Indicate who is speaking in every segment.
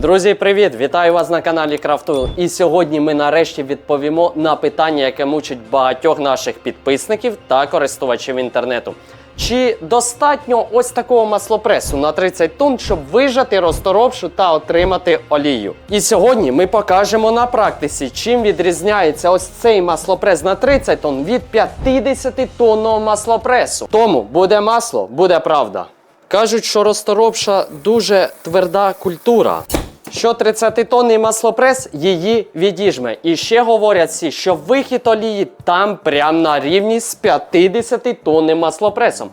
Speaker 1: Друзі, привіт! Вітаю вас на каналі Крафтойл. І сьогодні ми нарешті відповімо на питання, яке мучить багатьох наших підписників та користувачів інтернету. Чи достатньо ось такого маслопресу на 30 тонн, щоб вижати розторопшу та отримати олію? І сьогодні ми покажемо на практиці, чим відрізняється ось цей маслопрес на 30 тонн від 50 тонного маслопресу. Тому буде масло, буде правда. Кажуть, що розторопша дуже тверда культура. Що 30-тонний маслопрес її відіжме. І ще говорять всі, що вихід олії там прям на рівні з 50-тонним маслопресом.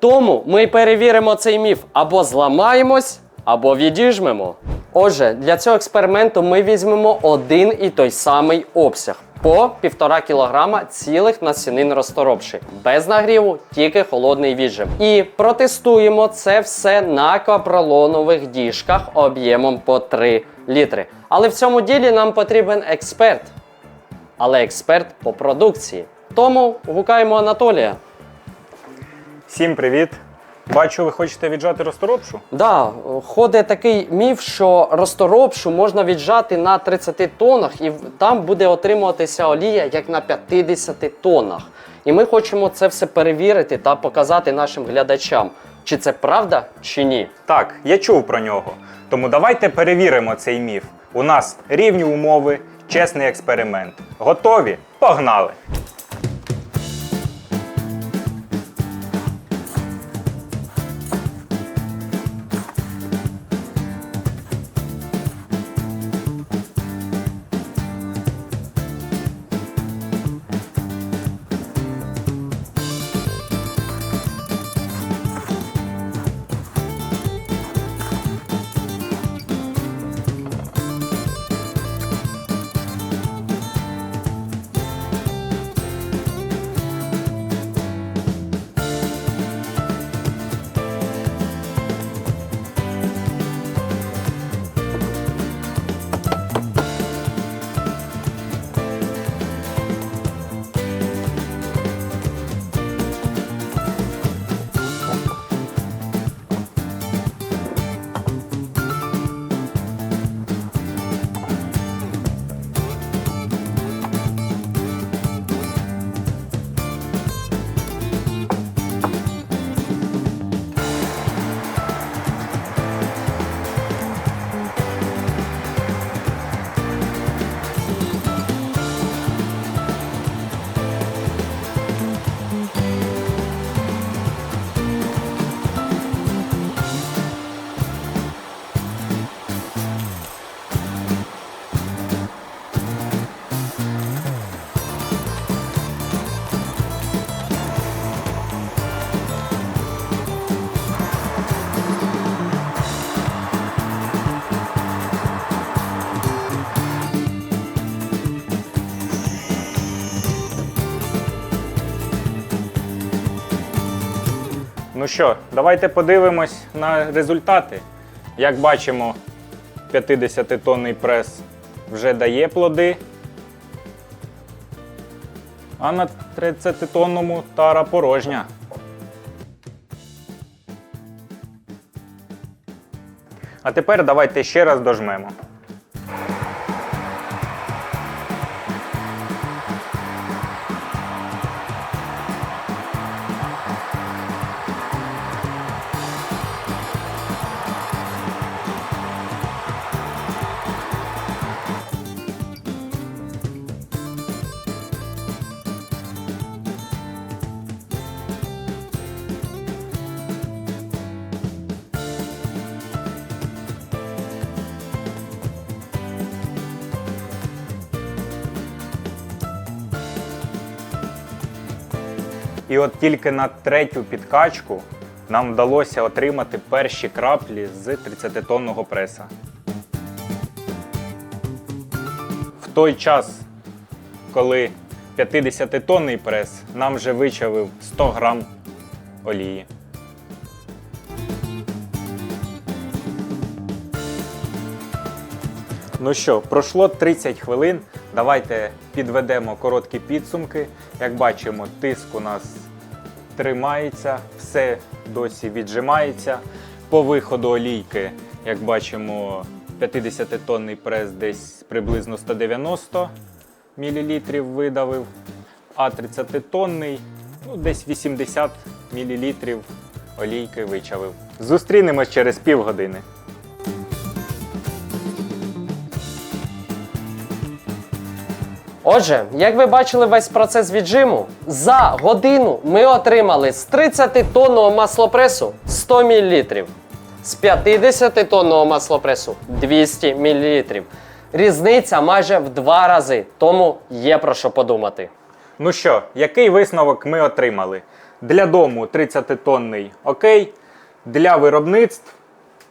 Speaker 1: Тому ми перевіримо цей міф або зламаємось, або відіжмемо. Отже, для цього експерименту ми візьмемо один і той самий обсяг по 1,5 кг цілих насінин розторопши. Без нагріву, тільки холодний віджим. І протестуємо це все на капролонових діжках об'ємом по 3 літри. Але в цьому ділі нам потрібен експерт. Але експерт по продукції. Тому гукаємо Анатолія.
Speaker 2: Всім привіт! Бачу, ви хочете віджати розторопшу?
Speaker 1: Да, ходить такий міф, що розторопшу можна віджати на 30 тоннах, і там буде отримуватися олія як на 50 тоннах. І ми хочемо це все перевірити та показати нашим глядачам, чи це правда, чи ні.
Speaker 2: Так, я чув про нього. Тому давайте перевіримо цей міф. У нас рівні умови, чесний експеримент. Готові? Погнали! Ну що, давайте подивимось на результати. Як бачимо, 50-тонний прес вже дає плоди. А на 30-тонному тара порожня. А тепер давайте ще раз дожмемо. І от тільки на третю підкачку нам вдалося отримати перші краплі з 30-тонного преса. В той час, коли 50-тонний прес нам вже вичавив 100 грам олії. Ну що, пройшло 30 хвилин. Давайте підведемо короткі підсумки. Як бачимо, тиск у нас тримається, все досі віджимається. По виходу олійки, як бачимо, 50-тонний прес десь приблизно 190 мл видавив, а 30-тонний ну, десь 80 мл олійки вичавив. Зустрінемось через півгодини.
Speaker 1: Отже, як ви бачили весь процес віджиму, за годину ми отримали з 30-тонного маслопресу 100 мл, з 50-тонного маслопресу 200 мл. Різниця майже в два рази, тому є про що подумати.
Speaker 2: Ну що, який висновок ми отримали? Для дому 30-тонний окей, для виробництв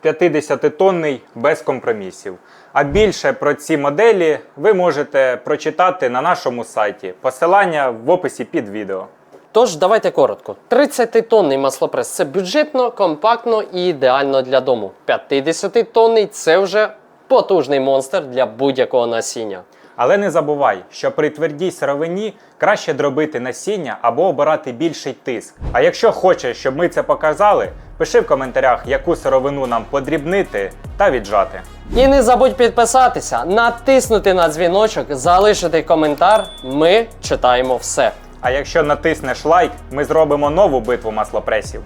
Speaker 2: 50-тонний без компромісів. А більше про ці моделі ви можете прочитати на нашому сайті. Посилання в описі під відео.
Speaker 1: Тож давайте коротко. 30-тонний маслопрес це бюджетно, компактно і ідеально для дому. 50-тонний це вже потужний монстр для будь-якого насіння.
Speaker 2: Але не забувай, що при твердій сировині краще дробити насіння або обирати більший тиск. А якщо хочеш, щоб ми це показали, пиши в коментарях, яку сировину нам подрібнити та віджати.
Speaker 1: І не забудь підписатися, натиснути на дзвіночок, залишити коментар. Ми читаємо все.
Speaker 2: А якщо натиснеш лайк, ми зробимо нову битву маслопресів.